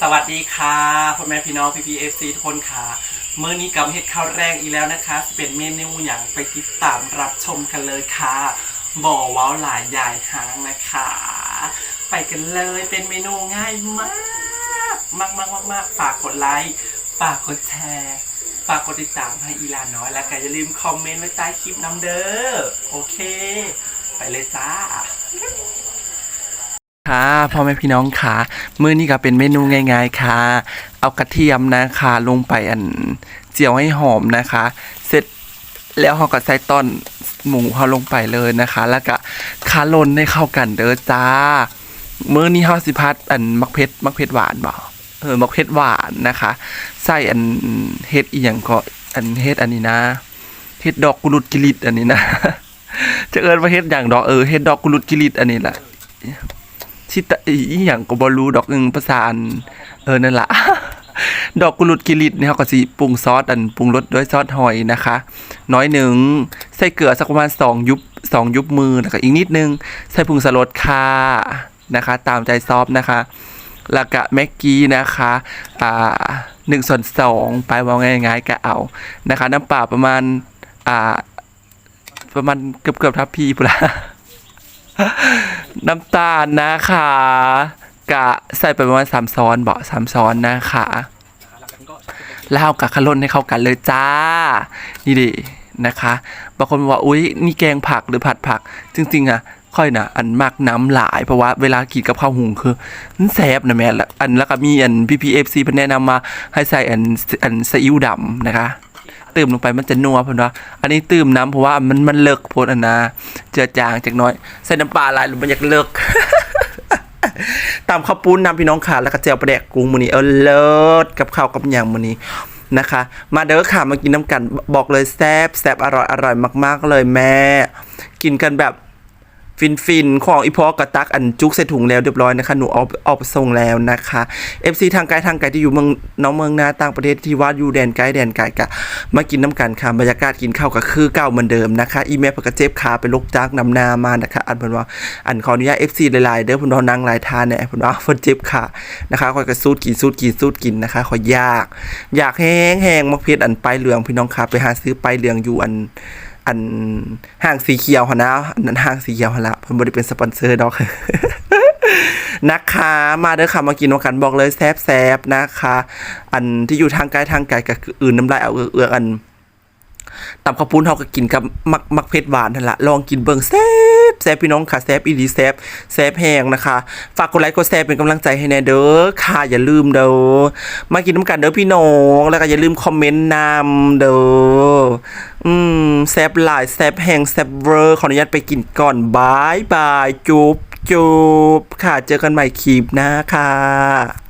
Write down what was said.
สวัสดีค่ะพ่อแม่พี่น้องพี่พีเอฟซีทุกคนค่ะ เมื่อนี้กับเฮ็ดข้าวแรงอีกแล้วนะคะเป็นเมนูอย่างไปติดตามรับชมกันเลยค่ะ บ่อว้าวหลายใหญ่หางนะคะ ไปกันเลยเป็นเมนูง่ายมาก มากมากมากมากฝากกดไลค์ฝากกดแชร์ฝากกดติดตามให้อีลาน้อยแล้วก็อย่าลืมคอมเมนต์ไว้ใต้คลิปน้ำเด้อโอเค ไปเลยจ้า ค่ะพ่อแม่พี่น้องค่ะมื้อนี้ก็เป็นเมนูง่ายๆค่ะ เอากระเทียมนะคะลงไปอันเจียวให้หอมนะคะ เสร็จแล้วเราก็ใส่ต้นหมูเขาลงไปเลยนะคะ แล้วก็คาลนให้เข้ากันเด้อจ้ามื้อนี้เฮาสิพัดอันมักเพชรมักเพชรหวานบ่เออมักเพชรหวานนะคะใส่อันเฮ็ดอีหยังก็อันเฮ็ดอันนี้นะเฮ็ดดอกกุลุดกิลิตอันนี้นะจะเอิ้นว่าเฮ็ดอย่างดอกเออเฮ็ดดอกกุลุดกิลิตอันนี้แหละ ชิตะอีหยังก็บ่รู้ดอกหนึงภาษาอัน เออ นั่นล่ะดอกกุลุดกิริตเนี่ยเขาก็สิปรุงซอสอันปรุงรสด้วยซอสหอยนะคะ น้อยหนึ่งใส่เกลือสักประมาณ2ยุบ2ยุบมือนะคะอีกนิดนึง ใส่ผงสรสค่ะนะคะ ตามใจซอฟนะคะแล้วก็แม็กกี้นะคะ อ่าหนึ่งส่วนสองไปว่าง่ายๆก็เอานะคะ น้ำเปล่าประมาณ อ่า ประมาณเกือบเกือบๆทัพพีพุ่นละ น้ำตาลนะคะ กะใส่ไปประมาณสามซ้อนเบาะสามซ้อนนะคะแล้วเอากับขล่นให้เข้ากันเลยจ้า นี่ดินะคะบางคนบอกว่าอุ้ยนี่แกงผักหรือผัดผัก จริงๆอะค่อยนะอันมากน้ำหลายเพราะว่าเวลากินกับข้าวหุงคือมันแซ่บนะแม่ละอันแล้วก็มีอันพีพีเอฟซีเพิ่นแนะนำมาให้ใส่อันอันซีอิ๊วดำนะคะ ติมลงไปมันจะนัวเพิ่นว่าอันนี้เติมน้ำเพราะว่ามันมันเลิกโพดอันนะเจือจางจากน้อยใส่น้ำปลาลายหรือมันอยากเลิกตามข้าวปุ้นนำพี่น้องขาแล้วก็เจียวปลาแดกกุ้งมือนี้เออเลิศกับข้าวกับอย่างมือนี้นะคะ มาเด้อค่ะมากินน้ำกันบอกเลยแซ่บแซ่บอร่อยอร่อยมาก ๆ เลยแม่ กินกันแบบ ฟินฟินของอีพอกระตักอันจุกใส่ถุงแล้วเรียบร้อยนะคะหนูเอาเอาไปส่งแล้วนะคะ FC ทางไกลทางไกลที่อยู่เมืองน้องเมืองนาต่างประเทศที่ว่าอยู่แดนไกลแดนไกลกะมากินน้ำกันค่ะบรรยากาศกินข้าวก็คือเก่าเหมือนเดิมนะคะอีเมลปกกระเจ็บขาไปลกจากนำนามานะคะอันเพิ่นว่าอันขออนุญาต FC หลายๆเด้อพิ่นนางหลายทานเนี่ยพิ่นว่าเพิ่นเจ็บขานะคะคอยก็สูดกินสูดกินสูดกินนะคะขอยยาก อยากแห้งแห้งมักเพชรอันไปายเหลืองพี่น้องค่ะไปหาซื้อไปายเหลืองอยู่อัน อันห้างสีเขียวหนนะอันนั้นห้างสีเขียวหละเพิ่นบ่ได้เป็นสปอนเซอร์ดอกนะคะมาเด้อค่ะมากินน้ำกันบอกเลยแซบแซบๆนะคะ อันที่อยู่ทางไกลทางไกลก็คืออื่นน้ำลายเอาเอือกๆอัน ตำข้าวปุ้นเขาก็กินกับมักมักเผ็ดหวานนั่นละลองกินเบิ่งแซ่บแซบพี่น้องค่ะแซ่บอีดีแซ่บแซบแห้งนะคะ ฝากกดไลค์กดแชร์เป็นกำลังใจให้แน่เด้อค่ะอย่าลืมเด้อมากินน้ำกันเด้อพี่น้องแล้วก็อย่าลืมคอมเมนต์นำเด้ออืมแซ่บหลายแซบแห้งแซบเวอร์ขออนุญาตไปกินก่อนบายบายจุ๊บจุ๊บค่ะเจอกันใหม่คลิปหน้าค่ะ